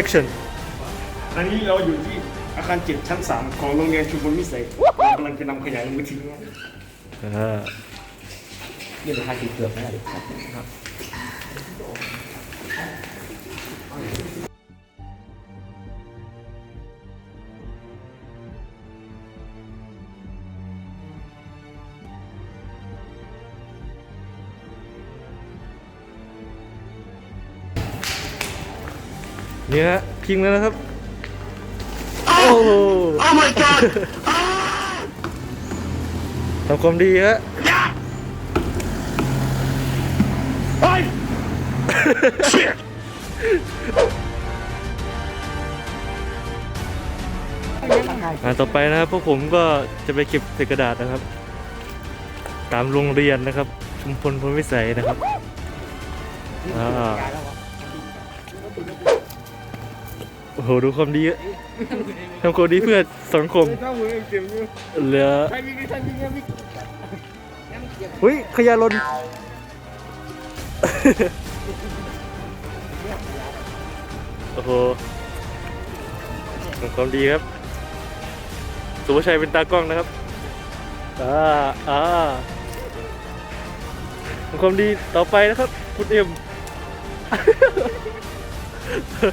action ตอนนี้เราอยู่ที่อาคารเจ็ดชั้นสามของโรงเรียนชุมพลวิสัยเรากำลังจะนำขยะลงมาทิ้งอ่าเรื่องราคาเกือบไม่ได้ครับ นี่ฮะพิงแล้วนะครับ โอ้โห Oh my god! ทำความดีฮะ Hey! Shit! อ่าต่อไปนะครับพวกผมก็จะไปเก็บเศษกระดาษนะครับ ตามโรงเรียนนะครับ ชุมพลพลวิสัยนะครับอ่า โอ้โหดูความดีอะทำความดีเพื่อสังคมถ้ามือเก็บอยู่เหลือใครมีใครมีใครมีเฮ้ยขยะหล่นโอ้โหทำความดีครับสุภาชัยเป็นตากล้องนะครับอ่าอ่าทำความดีต่อไปนะครับ คุณเอ็ม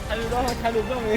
ใครรู้บ้างใ